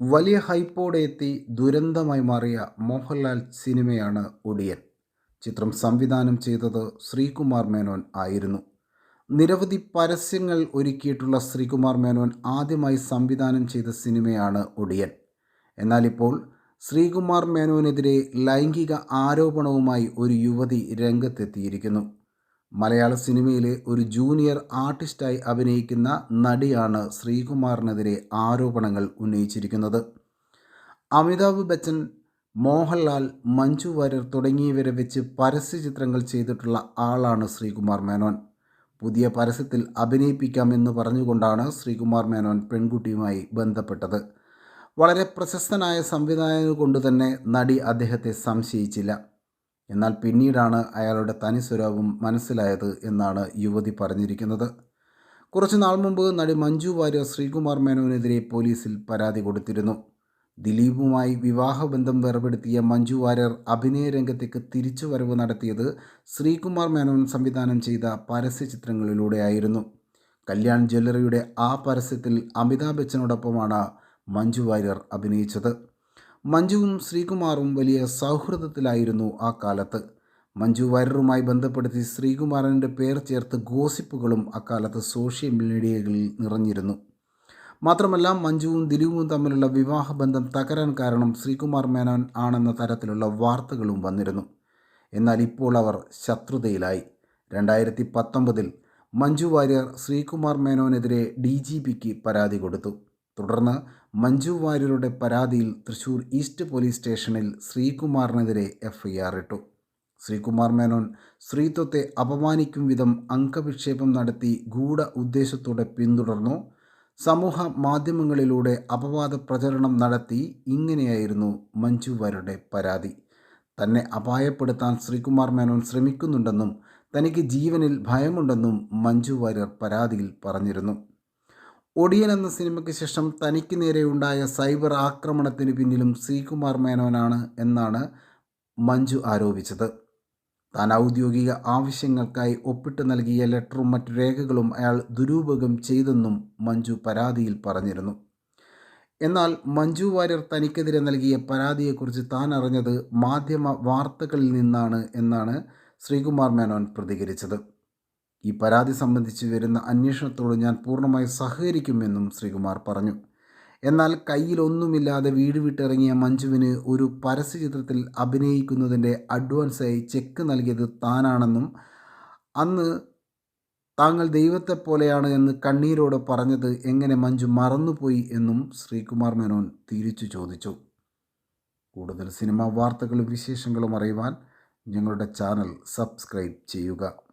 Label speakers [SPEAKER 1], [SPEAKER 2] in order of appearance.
[SPEAKER 1] വലിയ ഹൈപ്പോടെ എത്തി ദുരന്തമായി മാറിയ മോഹൻലാൽ സിനിമയാണ് ഒടിയൻ. ചിത്രം സംവിധാനം ചെയ്തത് ശ്രീകുമാർ മേനോൻ ആയിരുന്നു. നിരവധി പരസ്യങ്ങൾ ഒരുക്കിയിട്ടുള്ള ശ്രീകുമാർ മേനോൻ ആദ്യമായി സംവിധാനം ചെയ്ത സിനിമയാണ് ഒടിയൻ. എന്നാൽ ഇപ്പോൾ ശ്രീകുമാർ മേനോനെതിരെ ലൈംഗിക ആരോപണവുമായി ഒരു യുവതി രംഗത്തെത്തിയിരിക്കുന്നു. മലയാള സിനിമയിലെ ഒരു ജൂനിയർ ആർട്ടിസ്റ്റായി അഭിനയിക്കുന്ന നടിയാണ് ശ്രീകുമാറിനെതിരെ ആരോപണങ്ങൾ ഉന്നയിച്ചിരിക്കുന്നത്. അമിതാഭ് ബച്ചൻ മോഹൻലാൽ മഞ്ജു വാര്യർ തുടങ്ങിയവരെ വെച്ച് പരസ്യ ചിത്രങ്ങൾ ചെയ്തിട്ടുള്ള ആളാണ് ശ്രീകുമാർ മേനോൻ. പുതിയ പരസ്യത്തിൽ അഭിനയിപ്പിക്കാമെന്ന് പറഞ്ഞുകൊണ്ടാണ് ശ്രീകുമാർ മേനോൻ പെൺകുട്ടിയുമായി ബന്ധപ്പെട്ടത്. വളരെ പ്രശസ്തനായ സംവിധായകൻ കൊണ്ട് തന്നെ നടി അദ്ദേഹത്തെ സംശയിച്ചില്ല. എന്നാൽ പിന്നീടാണ് അയാളുടെ തനി സ്വരവും മനസ്സിലായത് എന്നാണ് യുവതി പറഞ്ഞിരിക്കുന്നത്. കുറച്ച് നാൾ മുമ്പ് നടി മഞ്ജു വാര്യർ ശ്രീകുമാർ മേനോനെതിരെ പോലീസിൽ പരാതി കൊടുത്തിരുന്നു. ദിലീപുമായി വിവാഹബന്ധം വേർപെടുത്തിയ മഞ്ജു വാര്യർ അഭിനയ രംഗത്തേക്ക് തിരിച്ചുവരവ് നടത്തിയത് ശ്രീകുമാർ മേനോൻ സംവിധാനം ചെയ്ത പരസ്യ ചിത്രങ്ങളിലൂടെയായിരുന്നു. കല്യാൺ ജ്വല്ലറിയുടെ ആ പരസ്യത്തിൽ അമിതാഭ് ബച്ചനോടൊപ്പമാണ് മഞ്ജു വാര്യർ അഭിനയിച്ചത്. മഞ്ജുവും ശ്രീകുമാറും വലിയ സൗഹൃദത്തിലായിരുന്നു ആ കാലത്ത്. മഞ്ജു വരറുമായി ബന്ധപ്പെടുത്തി ശ്രീകുമാറിന്റെ പേർ ചേർത്ത് ഗോസിപ്പുകളും അക്കാലത്ത് സോഷ്യൽ മീഡിയകളിൽ നിറഞ്ഞിരുന്നു. മാത്രമല്ല മഞ്ജുവും ദിലീപും തമ്മിലുള്ള വിവാഹബന്ധം തകരാൻ കാരണം ശ്രീകുമാർ മേനോൻ ആണെന്ന തരത്തിലുള്ള വാർത്തകളും വന്നിരുന്നു. എന്നാൽ ഇപ്പോൾ അവർ ശത്രുതയിലായി. രണ്ടായിരത്തി പത്തൊമ്പതിൽ മഞ്ജു വാര്യർ ശ്രീകുമാർ മേനോനെതിരെ ഡി ജി പിക്ക് പരാതി കൊടുത്തു. തുടർന്ന് മഞ്ജു വാര്യരുടെ പരാതിയിൽ തൃശൂർ ഈസ്റ്റ് പോലീസ് സ്റ്റേഷനിൽ ശ്രീകുമാറിനെതിരെ എഫ്ഐആർ ഇട്ടു. ശ്രീകുമാർ മേനോൻ സ്ത്രീത്വത്തെ അപമാനിക്കും വിധം അംഗവിക്ഷേപം നടത്തി ഗൂഢ ഉദ്ദേശത്തോടെ പിന്തുടർന്നു. സമൂഹ മാധ്യമങ്ങളിലൂടെ അപവാദ പ്രചരണം നടത്തി ഇങ്ങനെയായിരുന്നു മഞ്ജു വാര്യരുടെ പരാതി. തന്നെ അപായപ്പെടുത്താൻ ശ്രീകുമാർ മേനോൻ ശ്രമിക്കുന്നുണ്ടെന്നും തനിക്ക് ജീവനിൽ ഭയമുണ്ടെന്നും മഞ്ജു വാര്യർ പരാതിയിൽ പറഞ്ഞിരുന്നു. ഒടിയൻ എന്ന സിനിമയ്ക്ക് ശേഷം തനിക്ക് നേരെയുണ്ടായ സൈബർ ആക്രമണത്തിന് പിന്നിലും ശ്രീകുമാർ മേനോനാണ് എന്നാണ് മഞ്ജു ആരോപിച്ചത്. താൻ ഔദ്യോഗിക ആവശ്യങ്ങൾക്കായി ഒപ്പിട്ട് നൽകിയ ലെറ്ററും മറ്റു രേഖകളും അയാൾ ദുരുപയോഗം ചെയ്തെന്നും മഞ്ജു പരാതിയിൽ പറഞ്ഞിരുന്നു. എന്നാൽ മഞ്ജു വാര്യർ തനിക്കെതിരെ നൽകിയ പരാതിയെക്കുറിച്ച് താൻ അറിഞ്ഞത് മാധ്യമ വാർത്തകളിൽ നിന്നാണ് എന്നാണ് ശ്രീകുമാർ മേനോൻ പ്രതികരിച്ചത്. ഈ പരാതി സംബന്ധിച്ച് വരുന്ന അന്വേഷണത്തോട് ഞാൻ പൂർണമായി സഹകരിക്കുമെന്നും ശ്രീകുമാർ പറഞ്ഞു. എന്നാൽ കയ്യിലൊന്നുമില്ലാതെ വീട് വിട്ടിറങ്ങിയ മഞ്ജുവിന് ഒരു പരസ്യചിത്രത്തിൽ അഭിനയിക്കുന്നതിന്റെ അഡ്വാൻസായി ചെക്ക് നൽകിയത് താനാണെന്നും അന്ന് താങ്കൾ ദൈവത്തെപ്പോലെയാണ് എന്ന് കണ്ണീരോട് പറഞ്ഞത് എങ്ങനെ മഞ്ജു മറന്നുപോയി എന്നും ശ്രീകുമാർ മേനോൻ തിരിച്ചു ചോദിച്ചു. കൂടുതൽ സിനിമാ വാർത്തകളും വിശേഷങ്ങളും അറിയുവാൻ ഞങ്ങളുടെ ചാനൽ സബ്സ്ക്രൈബ് ചെയ്യുക.